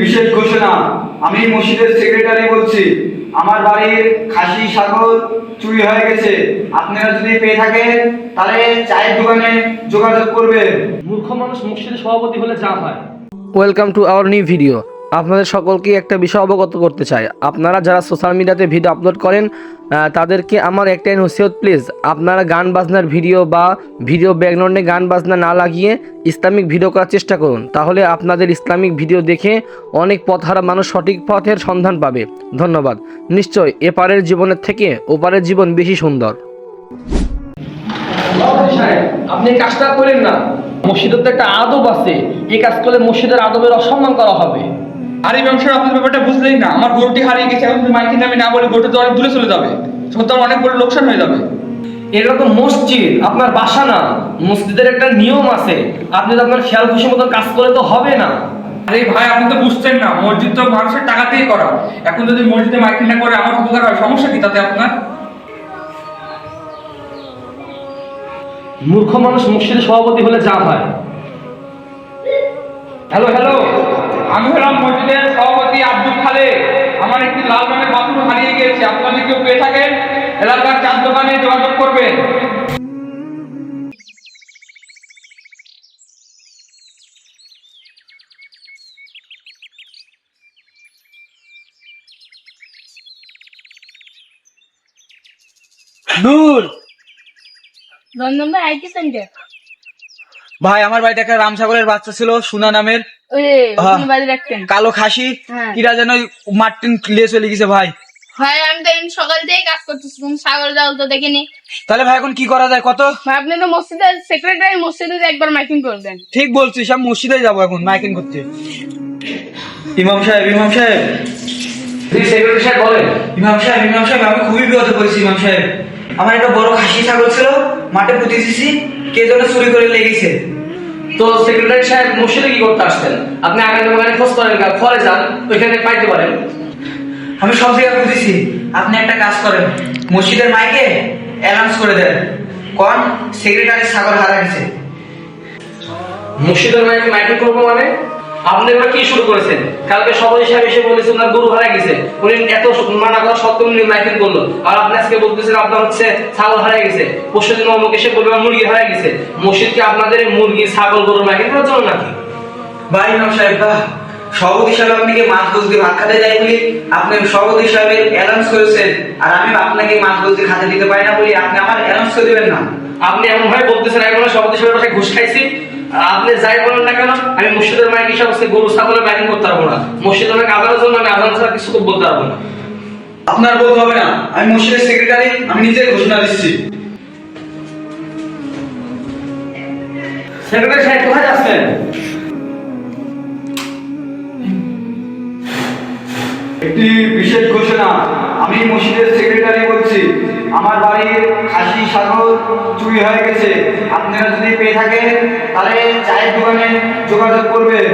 বিশেষ ঘোষণা। আমি মসজিদের সেক্রেটারি বলছি আমার বাড়ির খাসি ছাগল চুরি হয়ে গেছে। আপনারা যদি পেয়ে থাকেন তাহলে চায়ের দোকানে যোগাযোগ করবেন। মূর্খ মানুষ মসজিদের সভাপতি হলে যা হয়। Welcome to our new video আপনাদের সকলকে একটা বিষয় অবগত করতে চাই। আপনারা যারা সোশ্যাল মিডিয়াতে ভিডিও আপলোড করেন তাদেরকে আমার একটাই নসিহত প্লিজ আপনারা গান বাজনার ভিডিও বা ভিডিও ব্যাকগ্রাউন্ডে গান বাজনা না লাগিয়ে ইসলামিক ভিডিও করার চেষ্টা করুন। তাহলে আপনাদের ইসলামিক ভিডিও দেখে অনেক পথহারা মানুষ সঠিক পথের সন্ধান পাবে। ধন্যবাদ। নিশ্চয় এপারের জীবনের থেকে ওপারের জীবন বেশি সুন্দর। আপনি কাজটা করেন না। মসজিদের তো একটা আদব আছে। এই কাজ করলে মসজিদের আদবের অসম্মান করা হবে। আর এই ব্যবসার আপনার ব্যাপারটা বুঝলেই না। আমার গরুটি হারিয়ে গেছে এখন তুমি মাইকে আমি না বলে গরুটা তো অনেক দূরে চলে যাবে। তখন তো অনেক বড় লোকসান হয়ে যাবে। এটা তো মসজিদ আপনার বাসা না। মসজিদের একটা নিয়ম আছে। আপনি তো আপনার খেয়াল খুশি মতো কাজ করে তো হবে না। আরে ভাই আপনি তো বুঝছেন না। মসজিদ তো মানুষের টাকাতেই করা। এখন যদি মসজিদে মাইকিং না করে আমার উপকার হয় সমস্যা কি তাতে আপনার? মূর্খ মানুষ মসজিদের সভাপতি হলে যা হয়। হ্যালো হ্যালো আমি হলাম মসজিদের সভাপতি আব্দুল খালে আমার একটি লাল রঙের বাথরুম হারিয়ে গিয়েছে। আপনারা যদি কেউ পেয়ে থাকেন এলাকার চার দোকানে যোগাযোগ করবেন। নূর। রন্ধন ভাই আমার বাড়িতে একটা রাম ছাগলের বাচ্চা ছিল সুনা নামের। কালো খাসি হ্যাঁ। কিরা যেন মার্টিন লিয়ে চলে গেছে ভাই। ভাই আমি তো সকাল থেকে কাজ করতেছি তুমি ছাগল জাল তো দেখিনি। তাহলে ভাই এখন কি করা যায় কত? ভাই আপনি তো মসজিদের সেক্রেটারি মসজিদে একবার মাইকিং করে দেন। ঠিক বলছিস আমি মসজিদে যাব এখন মাইকিং করতে। ইমাম সাহেব ইমাম সাহেব। সেক্রেটারি সাহেব বলেন। ইমাম সাহেব ইমাম সাহেব আমি খুবই বিপদে পড়েছি ইমাম সাহেব। আমার একটা বড় খাসি ছাগল ছিল মাঠে পুঁতে দিছি কে যেন চুরি করে লেগেছে। তো সেক্রেটারি সাহেব মসজিদে কি করতে আসতেন? আপনি আগামী দোকানে খোঁজ করেন ফলে যান ওইখানে পাইতে পারেন। আমি সব জায়গায় বুঝেছি আপনি একটা কাজ করেন মসজিদের মাইকে অ্যানাউন্স করে দেন। কোন? সেক্রেটারি ছাগল হারা গেছে। মুর্শিদের মাইকে মাইকে করব মানে? আপনি এবার কি শুরু করেছেন? কালকে সভাপতি সাহেব এসে বলেছেন ওনার গরু হারা গেছে। উনি এত মানা করা সত্ত্বেও উনি মাইকিং করল। আর আপনি আজকে বলতেছেন আপনার হচ্ছে ছাগল হারা গেছে। পরশু দিন অমুক এসে বলবে মুরগি হারা গেছে। মসজিদ কি আপনাদের মুরগি ছাগল গরু মাইকিং করার জন্য নাকি? ভাই ইমাম সাহেব সভাপতি সাহেব আপনাকে মাছ ভাত খাতে দেয় বলি আপনি সভাপতি সাহেবের অ্যানাউন্স করেছেন আর আমি আপনাকে মাছ বলতে খাতে দিতে পারি না বলি আপনি আমার অ্যানাউন্স করে দিবেন না। আপনি এমন ভাবে বলতেছেন এখন সভাপতি সাহেবের বাসায় ঘুষ খাইছি। আপনি যাই বলেন না কেন আমি মসজিদের মাইক হিসাব হচ্ছে গরু ছাগলের মাইকিং করতে পারব না। মসজিদের মাইক আজানের জন্য আমি আজান ছাড়া কিছু বলতে পারব না। আপনার বলতে হবে না আমি মসজিদের সেক্রেটারি আমি নিজে ঘোষণা দিচ্ছি। সেক্রেটারি সাহেব কোথায় যাচ্ছেন? একটি বিশেষ ঘোষণা আমি মসজিদের আমার বাড়ির খাসি ছাগল চুরি হয়ে গেছে। আপনারা যদি পেয়ে থাকেন তাহলে চায়ের দোকানে যোগাযোগ করবেন।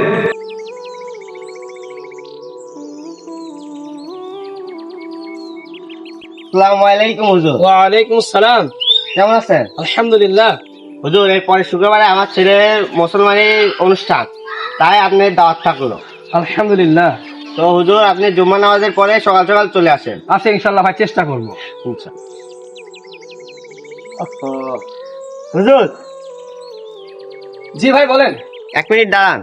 আসসালামু আলাইকুম হুজুর। ওয়ালাইকুম আসসালাম কেমন আছেন? আলহামদুলিল্লাহ। হুজুর এই পরে শুক্রবারে আমার মুসলমানের অনুষ্ঠান তাই আপনার দাওয়াত থাকল। আলহামদুলিল্লাহ। তো হুজুর আপনি জুম্মা নামাজের পরে সকাল সকাল চলে আসেন। আচ্ছা ইনশাল্লাহ ভাই চেষ্টা করব। আচ্ছা। হুজুর। জি ভাই বলেন। এক মিনিট দাঁড়ান।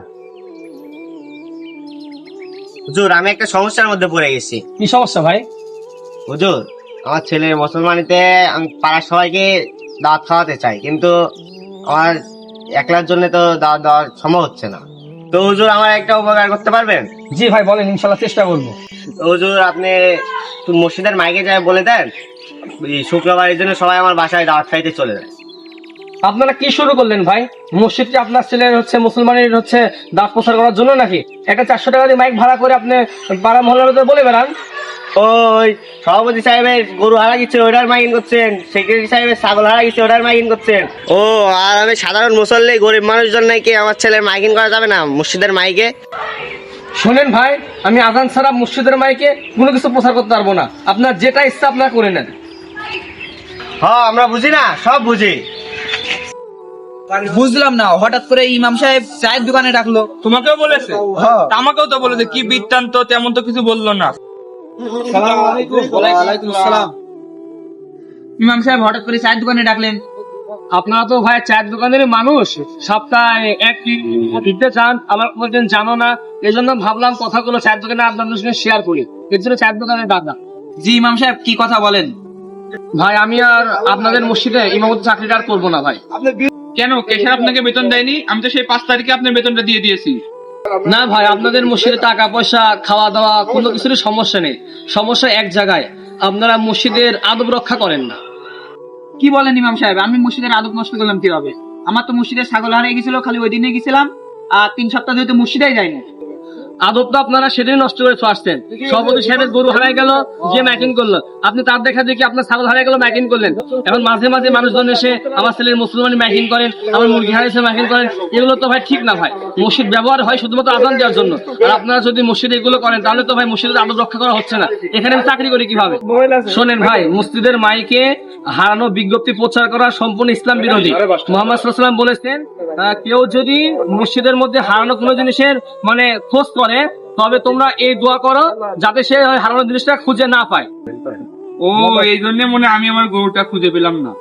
হুজুর আমি একটা সমস্যার মধ্যে পড়ে গেছি। কি সমস্যা ভাই? হুজুর আমার ছেলের মুসলমানিতে আমি পাড়ার সবাইকে দাওয়াত খাওয়াতে চাই কিন্তু আমার একলার জন্য তো দাওয়াত দেওয়ার সম্ভব হচ্ছে না। তো হুজুর আমার একটা উপকার করতে পারবেন? জি ভাই বলেন ইনশাল্লাহ চেষ্টা করব। হুজুর আপনি একটু মসজিদের মাইকে যায় বলে দেন এই শুক্রবারের জন্য সবাই আমার বাসায় দাওয়াত খাইতে চলে যায়। আপনারা কি শুরু করলেন ভাই? মসজিদটি আপনার ছেলের হচ্ছে মুসলমানের হচ্ছে দাঁত প্রসার করার জন্য নাকি? একটা চারশো টাকা দিয়ে মাইক ভাড়া করে আপনি পাড়া মহল্লার ভিতরে বলে বেড়ান। ওই সভাপতি সাহেবের গরু হারা গেছে ওটার মাইকিং করছেন সেক্রেটারি সাহেবের ছাগল হারা গেছে ওটার মাইকিং করছেন। ও আর আমি সাধারণ মুসল্লি গরিব মানুষজন নাকি আমার ছেলের মাইকিং করা যাবে না মসজিদের মাইকে? শোনেন ভাই আমি আজান ছাড়া মসজিদের মাইকে কোনো কিছু প্রচার করতে পারব না। আপনার যেটা ইচ্ছা আপনার করে নেন। হ্যাঁ আমরা বুঝি না সব বুঝি। বুঝলাম না হঠাৎ করে ইমাম সাহেব চায়ের দোকানে ডাকলো। তোমাকেও বলেছে? আমাকেও তো বলেছে কি বৃত্তান্ত তেমন তো কিছু বলল না। ইমাম সাহেব হঠাৎ করে চায়ের দোকানে ডাকলেন। আপনারা তো ভাই চায়ের দোকানের মানুষ। সপ্তাহে এক দিতে চান আমার বলছেন জানো না। এই জন্য ভাবলাম কথাগুলো চায়ের দোকানে আপনাদের সঙ্গে শেয়ার করি। এর জন্য চায়ের দোকানে ডাকা জি ইমাম সাহেব কি কথা বলেন? ভাই আমি আর আপনাদের মসজিদে ইমামত চাকরিটা আর করব না ভাই। কেন? কেশার আপনাকে বেতন দেয়নি? আমি তো সেই পাঁচ তারিখে আপনার বেতনটা দিয়ে দিয়েছি। না ভাই, আপনাদের মসজিদে টাকা, পয়সা খাওয়া দাওয়া কোনো কিছুরই সমস্যা নেই। সমস্যা এক জায়গায়, আপনারা মসজিদের আদব রক্ষা করেন না। কি বলেন ইমাম সাহেব? আমি মসজিদের আদব নষ্ট করলাম কীভাবে? আমার তো মসজিদের ছাগল হারিয়ে গেছিল, খালি ওই দিনে গেছিলাম, আর তিন সপ্তাহ ধরে তো মসজিদেই যাইনি। আদব তো আপনারা সেটাই নষ্ট করে আসছেন সভাপতি সাহেবের গরু হারাই গেল যে ম্যাকিং করল। আপনি তার দেখা দেখি আপনার ছাগল হারাই গেল ম্যাকিং করলেন। এখন মাঝে মাঝে মানুষজন এসে আমার ছেলের মুসলমানি ম্যাকিং করেন আমার মুরগি হারিয়েছে ম্যাকিং করেন এগুলো তো ভাই ঠিক না ভাই। মসজিদ ব্যবহার হয় শুধুমাত্র আদান দেওয়ার জন্য। আর আপনারা যদি মসজিদে এগুলো করেন তাহলে তো ভাই মসজিদের আদব রক্ষা করা হচ্ছে না। এখানে আমি চাকরি করি কীভাবে? শোনেন ভাই মসজিদের মাইকে হারানো বিজ্ঞপ্তি প্রচার করা সম্পূর্ণ ইসলাম বিরোধী। মোহাম্মদ বলেছেন কেউ যদি মসজিদের মধ্যে হারানো কোনো জিনিসের মানে খোঁজ করে তবে তোমরা এই দোয়া করো যাতে সে হারানোর হারানো জিনিসটা খুঁজে না পায়। ও এই জন্য মনে আমি আমার গরুটা খুঁজে পেলাম না।